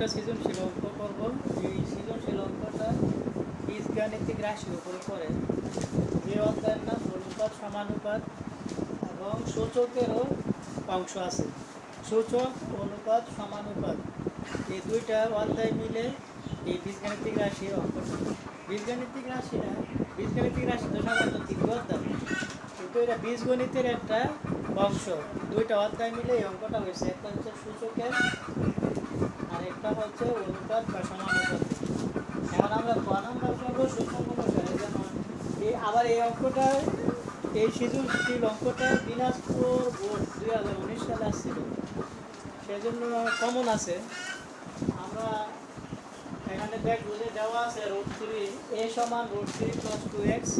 একটা সৃজনশীল অঙ্ক করব। এই সৃজনশীল অঙ্কটা বীজগাণিতিক রাশির উপরে পড়ে যে অধ্যায়ের নাম অনুপাত, সমানুপাত এবং সূচকেরও অংশ আছে। সূচক, অনুপাত, সমানুপাত এই দুইটা অধ্যায় মিলে এই বীজগাণিতিক রাশি অঙ্কটা বীজগাণিতিক রাশি না বীজগাণিতিক রাশি তো সাধারণত তিন অধ্যায়। কিন্তু এটা বীজগণিতের একটা অংশ। দুইটা অধ্যায় মিলে এই অঙ্কটা হয়েছে। একটা হচ্ছে সূচকের আর হচ্ছে অনুপাত বা সমানুপাত এখন আমরা ক নাম্বার করব অনুসারে যেমন এই আবার এই অঙ্কটা, এই সৃজনশীল অঙ্কটা দিনাজপুর বোর্ড দুই হাজার উনিশ সালে আসছিল। সেজন্য কমন আছে। আমরা এখানে দেখব যে দেওয়া আছে রুট থ্রি এ সমান root three plus two X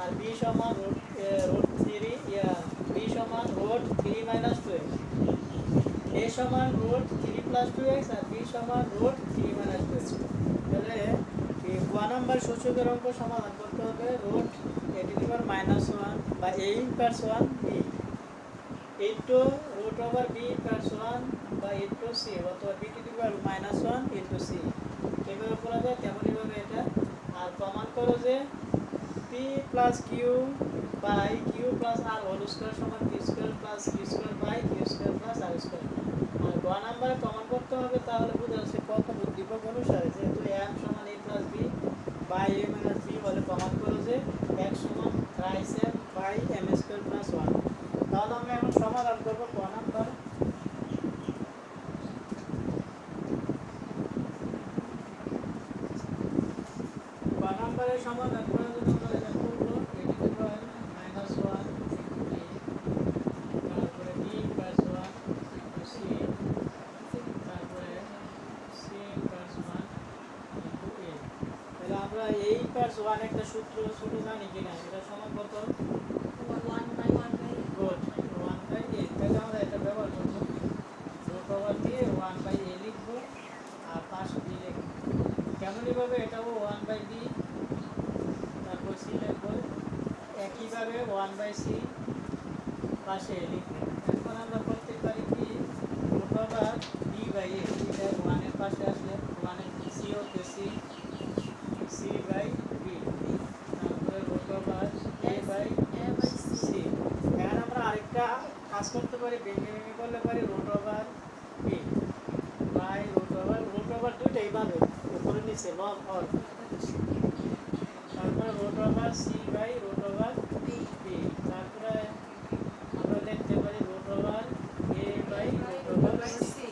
আর বি সমান রুট রুট থ্রি বি সমান root three minus two X A সমান root three plus two X আর বি সমান root three minus two X তাহলে ওয়ান নাম্বার সূচকের অঙ্ক সমাধান করতে হবে root A two minus one বা A inverse one B eight two root over B inverse one বা এইট টু সি অথবা B two the minus one into C এইভাবে করা যায়, তেমনইভাবে এটা আর প্রমাণ করো যে P plus Q by Q plus R whole square সমান P square plus Q square by Q square plus R square গ নাম্বারে প্রমাণ করতে হবে, তাহলে বোঝা যাচ্ছে কত উদ্দীপক অনুসারে যেহেতু এম সমান A plus B by A minus B বলে প্রমাণ করো যে এক সমান thrice M by M square plus one তাহলে আমরা এখন সমাধান করব ক নাম্বার ক নাম্বারের সমাধান করার জন্য আমরা এটা করব এটি হয় মাইনাস ওয়ান তারপরে বি প্লাস ওয়ান সি তারপরে C plus one into A তাহলে আমরা এই প্লাস ওয়ান একটা সূত্র ছোট জানি কিনা এটা সমান কত? গুড ওয়ান বাই এ তাহলে আমরা এটা ব্যবহার করব। রুট ওভার দিয়ে ওয়ান বাই এ লিখব, আর পাশে বি লিখব। কেমনইভাবে এটাও ওয়ান বাই বি তারপর সি লিখব। একইভাবে ওয়ান বাই সি পাশে এ লিখব। এখন আমরা করতে পারি কি রুট বি বাই এ এটা ওয়ানের পাশে আসলে ওয়ানের সি হতে সি সি বাই বি তারপরে root over A by C, এখন আমরা আরেকটা কাজ করতে পারি ভেঙে করলে পারি root over B by root over root over দুইটাই পাবে, উপরে নিচে লগ অল তারপরে root over C by root over B তারপরে আমরা লিখতে পারি root over A by root over C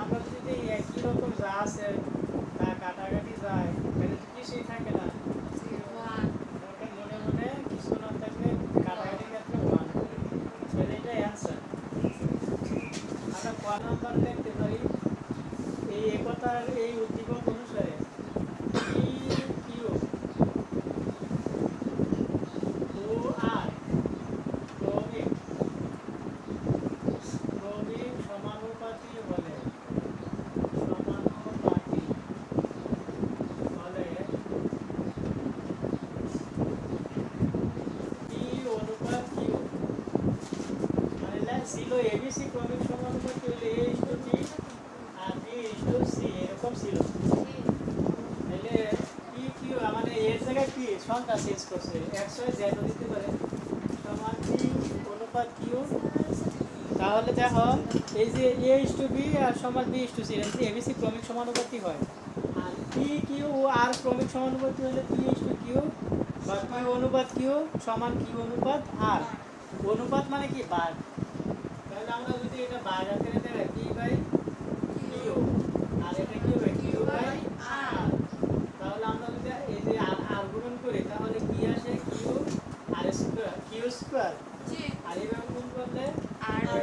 আমরা যদি একই রকম যা আছে তা কাটাকাটি যায় তাহলে তো কিছুই থাকে না ওটা মনে মনে কিছু না থাকলে কাটাকাটি ক্ষেত্রে ওয়ান তাহলে এটা অ্যান্সার আমরা দেখতে পারি এই একতার এই উদ্দীপক অনুসারে পি কিউ ও আর ক্রমিক ক্রমিক সমানুপাতি বলে সমানুপাতি বলে পি অনুপাত কিউ মানে লেখ ছিল এবিসি ক্রমিক সমানুপাতি হলে এ ইস টু টি আর বি ইস টু সি এরকম ছিল তাহলে পি কিউ মানে এর জায়গায় পি সংখ্যা শেষ একশো দিতে পারে সমান পি অনুপাত কিউ তাহলে দেখো, এই যে এ ইস টু বি আর সমান বি ইস টু সি এটা এবিসি ক্রমিক সমানুপাতি হয়, আর পি কিউ আর ক্রমিক সমানুপাতি হলে পি ইস টু কিউ বা কিউ অনুপাত কিউ সমান কিউ অনুপাত আর অনুপাত মানে কি? বাঘ তাহলে আমরা যদি এটা বাঘ আকারে দেখাই বাই কিউ আর এটা কি হবে কিউ বাই আর তাহলে আমরা যদি এই যে আর আর গুণন করি তাহলে কি আসে কিউ আর স্কোয়ার আর এইভাবে গুণ করলে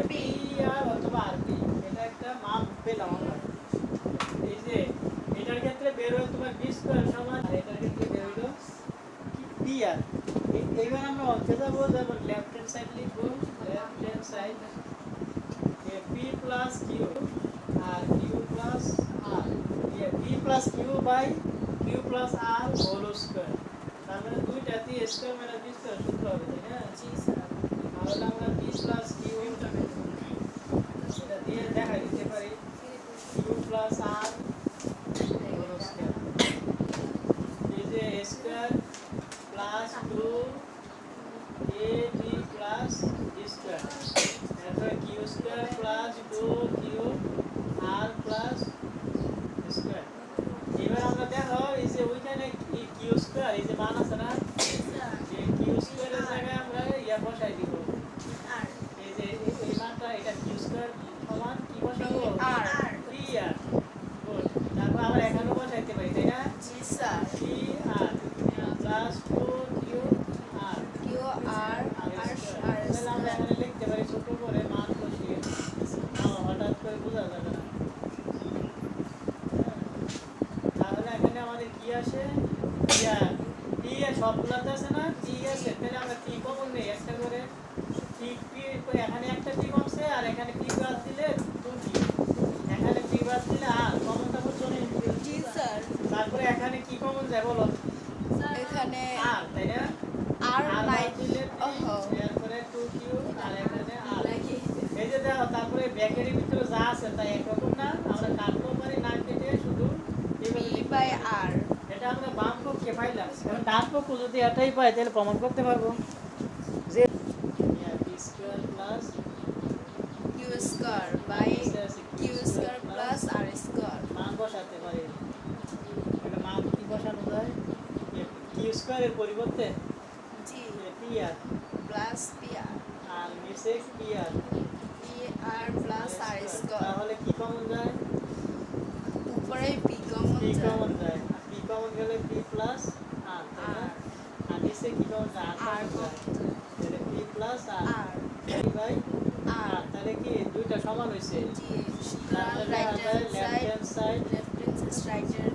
পি আর অথবা আর এটা একটা মান পেলাম আমরা। এই যে এটার ক্ষেত্রে বের হয় তোমার বি স্কোয়ার সমান এটার ক্ষেত্রে বের হলো পি আর? এইবার আমরা অঙ্কে যাব যেমন লেফট হ্যান্ড সাইড লিখব। Left hand side P plus Q R Q plus R P plus Q by Q plus R whole square তার মানে দুইটাতে স্কোয়ার মাইনাস বি স্কোয়ার সূত্র হবে তাই না? তাহলে আমরা পি প্লাস কিউ এটা দিয়ে দেখা দিতে পারি। হ্যাঁ, এখানে আর নাই এই যে। দেখো তারপরে ব্যাকের ভিতরে যা আছে তাই একরকম না? আমরা কাটতেও পারি না কেটে শুধু বাই আর এটা আমরা বাম পক্ষে পাইলাম। কারণ ডান পক্ষ যদি এটাই পাই তাহলে প্রমাণ করতে পারব। যে Q square by Q square plus R square মান বসাতে পারি। স্কয়ার এর পরিবর্তে জি। P R plus P R R নিচে P R P R plus R square. তাহলে কি কমন যায়? উপরে পি কমন পি কমন যায়। পি কমন গেলে পি প্লাস আর আর। নিচে কি কমন যায়? আর তাহলে P plus R R. By R. তাহলে কি দুইটা সমান হইছে? জি। Right hand side left hand side right hand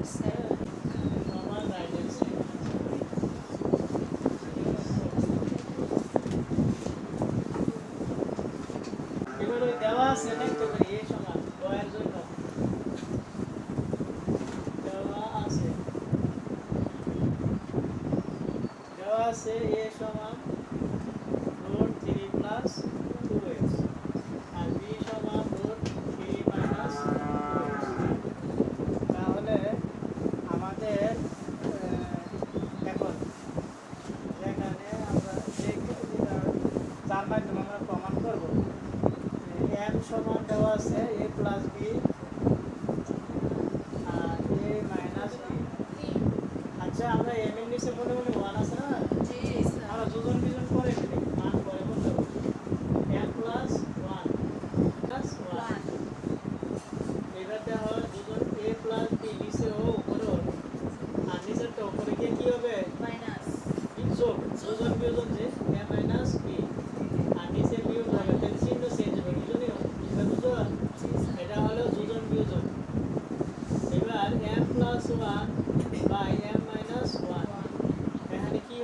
দেওয়া আছে এ সময়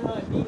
Oh,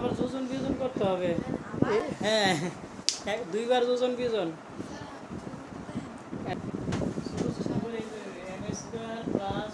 আবার যোজন বিজন করতে হবে। হ্যাঁ দুইবার যোজন বিজন প্লাস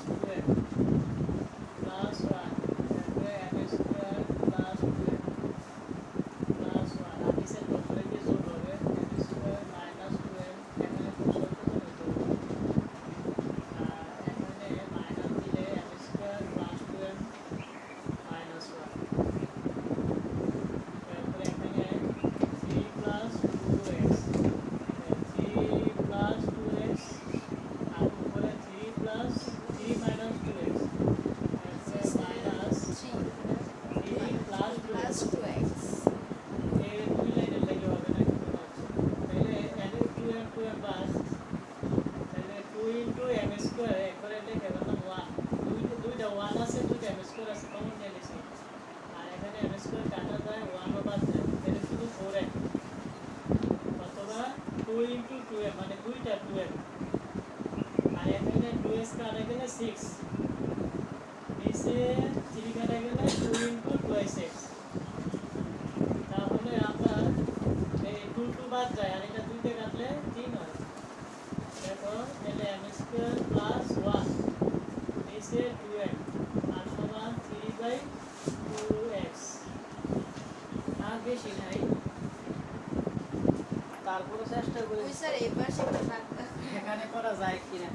তাহলে এই টু টু বাদ যায় আর এটা কাটলে তিন হয় M one two three by two X আর বেশি নাই তারপরে চেষ্টা করি। স্যার এবার সেটা এখানে করা যায় কিনা?